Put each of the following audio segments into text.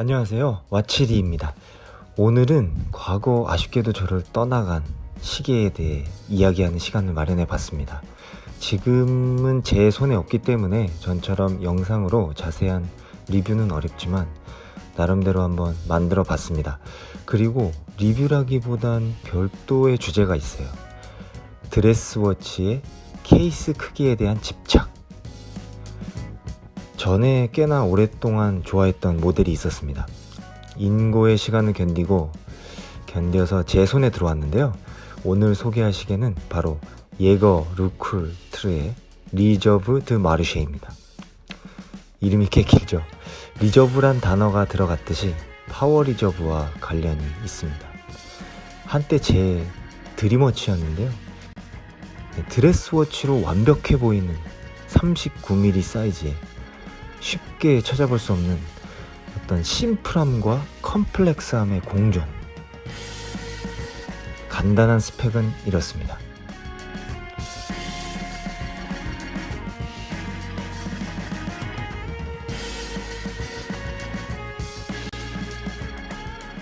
안녕하세요. 와치리입니다. 오늘은 과거 아쉽게도 저를 떠나간 시계에 대해 이야기하는 시간을 마련해 봤습니다. 지금은 제 손에 없기 때문에 전처럼 영상으로 자세한 리뷰는 어렵지만 나름대로 한번 만들어 봤습니다. 그리고 리뷰라기보단 별도의 주제가 있어요. 드레스워치의 케이스 크기에 대한 집착. 전에 꽤나 오랫동안 좋아했던 모델이 있었습니다. 인고의 시간을 견디고 견뎌서 제 손에 들어왔는데요. 오늘 소개할 시계는 바로 예거 루쿨 트르의 리저브 드 마르쉐입니다. 이름이 꽤 길죠. 리저브란 단어가 들어갔듯이 파워 리저브와 관련이 있습니다. 한때 제 드림워치였는데요. 네, 드레스워치로 완벽해 보이는 39mm 사이즈에 쉽게 찾아볼 수 없는 어떤 심플함과 컴플렉스함의 공존. 간단한 스펙은 이렇습니다.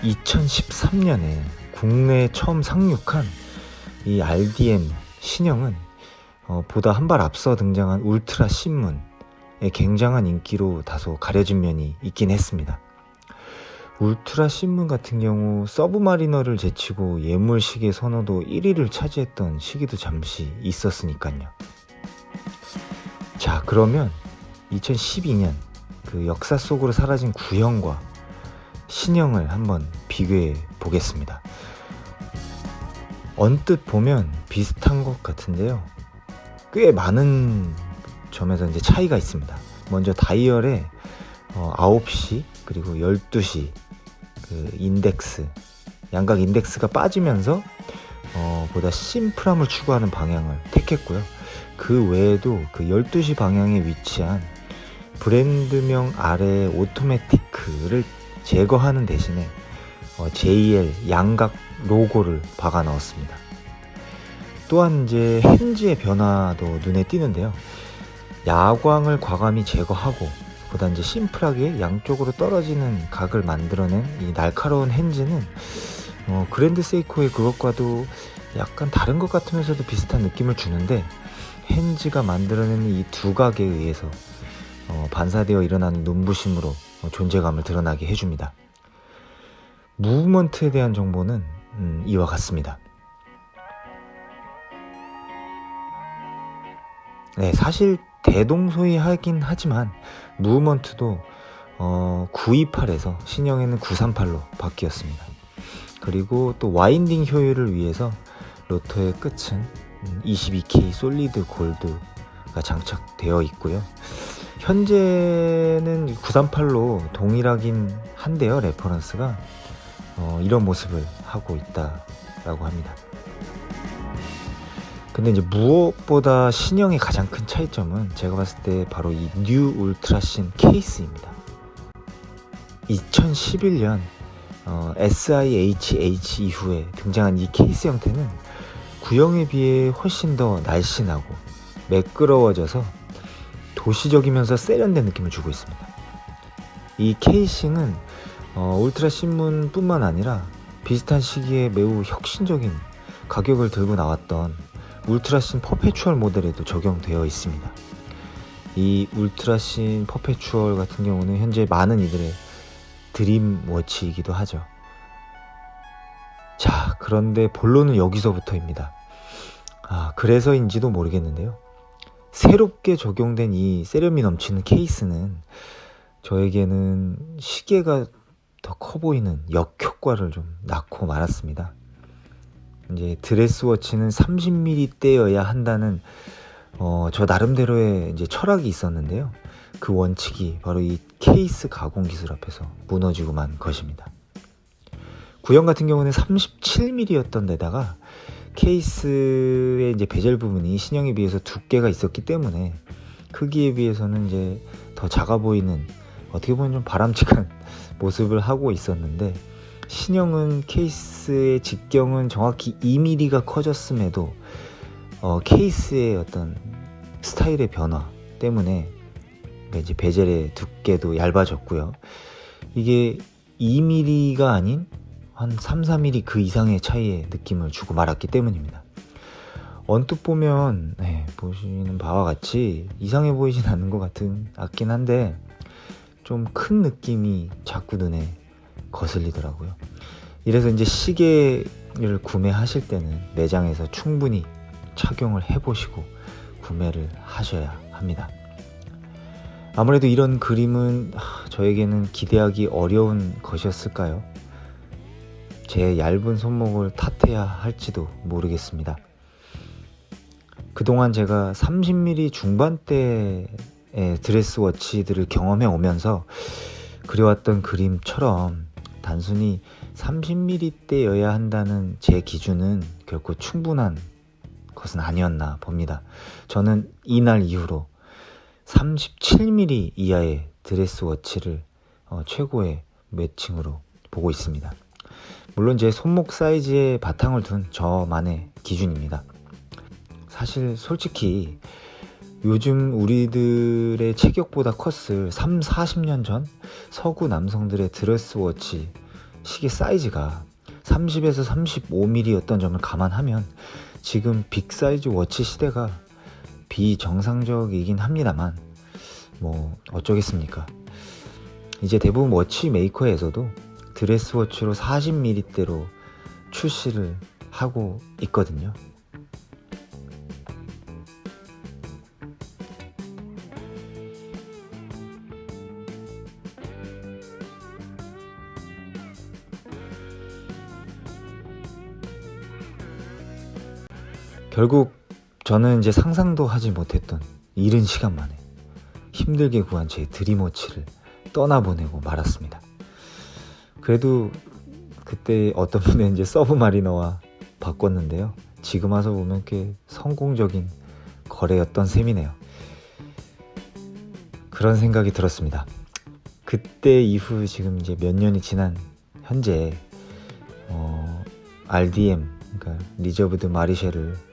(2013년에) 국내에 처음 상륙한 이 RDM 신형은 어, 보다 한 발 앞서 등장한 울트라 신문 굉장한 인기로 다소 가려진 면이 있긴 했습니다. 울트라 신문 같은 경우 서브마리너를 제치고 예물 시계 선호도 1위를 차지했던 시기도 잠시 있었으니까요. 자, 그러면 2012년 그 역사 속으로 사라진 구형과 신형을 한번 비교해 보겠습니다. 언뜻 보면 비슷한 것 같은데요. 꽤 많은 점에서 이제 차이가 있습니다. 먼저 다이얼에 어, 9시 그리고 12시 그 인덱스 양각 인덱스가 빠지면서 어, 보다 심플함을 추구하는 방향을 택했고요. 그 외에도 그 12시 방향에 위치한 브랜드명 아래 오토매티크를 제거하는 대신에 어, JL 양각 로고를 박아 넣었습니다. 또한 이제 핸즈의 변화도 눈에 띄는데요. 야광을 과감히 제거하고 보다 이제 심플하게 양쪽으로 떨어지는 각을 만들어낸 이 날카로운 핸즈는 어, 그랜드 세이코의 그것과도 약간 다른 것 같으면서도 비슷한 느낌을 주는데 핸즈가 만들어낸 이 두각에 의해서 어, 반사되어 일어나는 눈부심으로 어, 존재감을 드러나게 해줍니다. 무브먼트에 대한 정보는 음, 이와 같습니다. 네, 사실 대동소이하긴 하지만 무브먼트도 어, 928에서 신형에는 938로 바뀌었습니다. 그리고 또 와인딩 효율을 위해서 로터의 끝은 22K 솔리드 골드가 장착되어 있고요. 현재는 938로 동일하긴 한데요, 레퍼런스가 어, 이런 모습을 하고 있다라고 합니다. 근데 이제 무엇보다 신형의 가장 큰 차이점은 제가 봤을 때 바로 이 뉴 울트라신 케이스입니다. 2011년 어, SIHH 이후에 등장한 이 케이스 형태는 구형에 비해 훨씬 더 날씬하고 매끄러워져서 도시적이면서 세련된 느낌을 주고 있습니다. 이 케이싱은 어, 울트라 신문뿐만 아니라 비슷한 시기에 매우 혁신적인 가격을 들고 나왔던 울트라신 퍼페추얼 모델에도 적용되어 있습니다. 이 울트라신 퍼페추얼 같은 경우는 현재 많은 이들의 드림워치이기도 하죠. 자, 그런데 본론은 여기서부터입니다. 아, 그래서인지도 모르겠는데요. 새롭게 적용된 이 세련미 넘치는 케이스는 저에게는 시계가 더 커 보이는 역효과를 좀 낳고 말았습니다. 이제 드레스워치는 30mm대여야 한다는 어, 저 나름대로의 이제 철학이 있었는데요. 그 원칙이 바로 이 케이스 가공 기술 앞에서 무너지고 만 것입니다. 구형 같은 경우는 37mm였던 데다가 케이스의 이제 베젤 부분이 신형에 비해서 두께가 있었기 때문에 크기에 비해서는 이제 더 작아 보이는 어떻게 보면 좀 바람직한 모습을 하고 있었는데 신형은 케이스의 직경은 정확히 2mm가 커졌음에도 어, 케이스의 어떤 스타일의 변화 때문에 그러니까 이제 베젤의 두께도 얇아졌고요. 이게 2mm가 아닌 한 3, 4mm 그 이상의 차이의 느낌을 주고 말았기 때문입니다. 언뜻 보면 네, 보시는 바와 같이 이상해 보이진 않는 것 같은 같긴 한데 좀 큰 느낌이 자꾸 눈에 거슬리더라고요. 이래서 이제 시계를 구매하실 때는 매장에서 충분히 착용을 해보시고 구매를 하셔야 합니다. 아무래도 이런 그림은 하, 저에게는 기대하기 어려운 것이었을까요? 제 얇은 손목을 탓해야 할지도 모르겠습니다. 그동안 제가 30mm 중반대의 드레스 워치들을 경험해 오면서 그려왔던 그림처럼 단순히 30mm대여야 한다는 제 기준은 결코 충분한 것은 아니었나 봅니다. 저는 이날 이후로 37mm 이하의 드레스 워치를 어, 최고의 매칭으로 보고 있습니다. 물론 제 손목 사이즈에 바탕을 둔 저만의 기준입니다. 사실 솔직히 요즘 우리들의 체격보다 컸을 3, 40년 전 서구 남성들의 드레스워치 시계 사이즈가 30에서 35mm였던 점을 감안하면 지금 빅 사이즈 워치 시대가 비정상적이긴 합니다만 뭐 어쩌겠습니까. 이제 대부분 워치 메이커에서도 드레스워치로 40mm대로 출시를 하고 있거든요. 결국 저는 이제 상상도 하지 못했던 이른 시간 만에 힘들게 구한 제 드림워치를 떠나보내고 말았습니다. 그래도 그때 어떤 분은 이제 서브 마리너와 바꿨는데요. 지금 와서 보면 꽤 성공적인 거래였던 셈이네요. 그런 생각이 들었습니다. 그때 이후 지금 이제 몇 년이 지난 현재 어, RDM 그러니까 리저브드 마리쉐를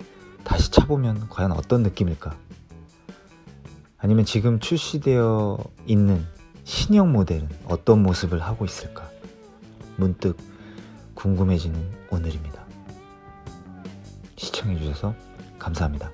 다시 차보면 과연 어떤 느낌일까? 아니면 지금 출시되어 있는 신형 모델은 어떤 모습을 하고 있을까? 문득 궁금해지는 오늘입니다. 시청해주셔서 감사합니다.